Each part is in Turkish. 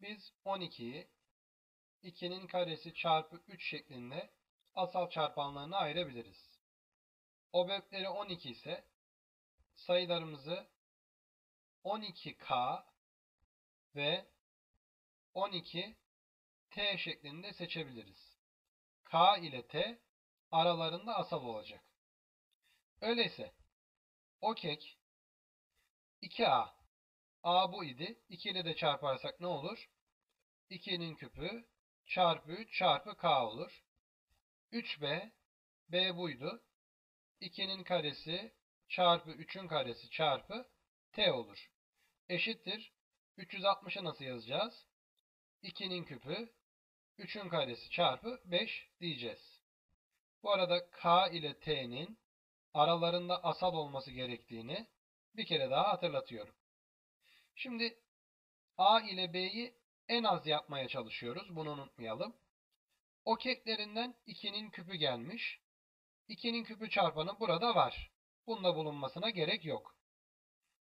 Biz 12'yi 2'nin karesi çarpı 3 şeklinde asal çarpanlarına ayırabiliriz. O bökleri 12 ise sayılarımızı 12K ve 12 T şeklinde seçebiliriz. K ile T aralarında asal olacak. Öyleyse o kek 2A A bu idi. 2 ile de çarparsak ne olur? 2'nin küpü çarpı 3 çarpı K olur. 3B B buydu. 2'nin karesi çarpı 3'ün karesi çarpı T olur. Eşittir. 360'ı nasıl yazacağız? 2'nin küpü 3'ün karesi çarpı 5 diyeceğiz. Bu arada K ile T'nin aralarında asal olması gerektiğini bir kere daha hatırlatıyorum. Şimdi A ile B'yi en az yapmaya çalışıyoruz. Bunu unutmayalım. O keklerinden 2'nin küpü gelmiş. 2'nin küpü çarpanı burada var. Bunda bulunmasına gerek yok.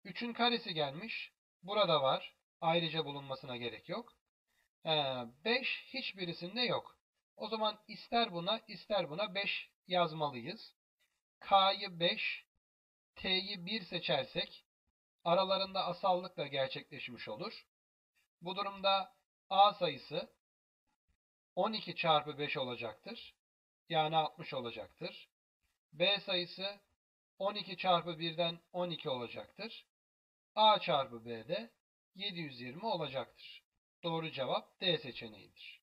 3'ün karesi gelmiş. Burada var. Ayrıca bulunmasına gerek yok. 5 hiçbirisinde yok. O zaman ister buna ister buna 5 yazmalıyız. K'yı 5, T'yi 1 seçersek aralarında asallık da gerçekleşmiş olur. Bu durumda A sayısı 12 çarpı 5 olacaktır. Yani 60 olacaktır. B sayısı 12 çarpı 1'den 12 olacaktır. A çarpı B de 720 olacaktır. Doğru cevap D seçeneğidir.